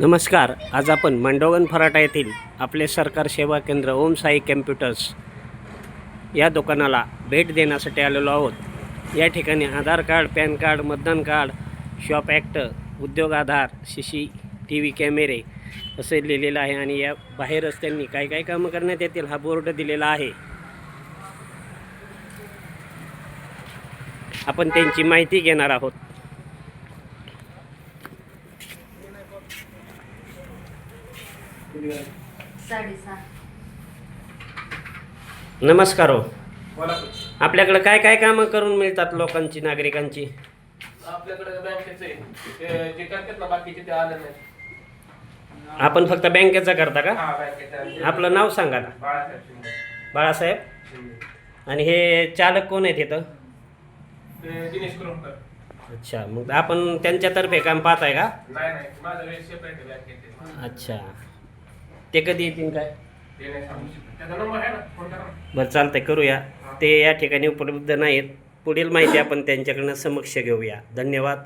नमस्कार आज आपण मंडोगन फराटा येथील आपले सरकार सेवा केंद्र ओम साई कॅम्प्युटर्स या दुकानाला भेट देण्यासाठी आलेलो आहोत. या ठिकाणी आधार कार्ड पॅन कार्ड मतदान card shop act Udyog Aadhaar C C T V कॅमेरे असे लिहिलेलं आहे आणि या बाहेरच त्यांनी काय काय कामं करण्यात येतील हा बोर्ड दिलेला आहे. आपण त्यांची माहिती घेणार आहोत. नमस्कार हो. आपल्याकडे काय काय कामं करून मिळतात लोकांची नागरिकांची? आपल्याकडे बँकेचं आहे. ते जे करतात ना बाकीचे ते आले नाही. आपण फक्त बँकेचा करता का? हा बँकेचं आपलं नाव सांगा ना. बाळासाहेब शिंदे. बाळासाहेब? शिंदे. आणि हे चालक कोण आहेत इथं? ते दिनेश कुरुमकर अच्छा मग आपण त्यांच्यातर्फे काम पाहताय का? नाही नाही माझा वेळ सेपरेट आहे बँकेचे अच्छा. ते कधी येतील काय? ते नाही सांगू शकत. त्याचा नंबर आहे ना फोन करा ना. बरं चालतंय करूया. ते या ठिकाणी उपलब्ध नाहीत. पुढील माहिती आपण त्यांच्याकडनं समक्ष घेऊया. धन्यवाद.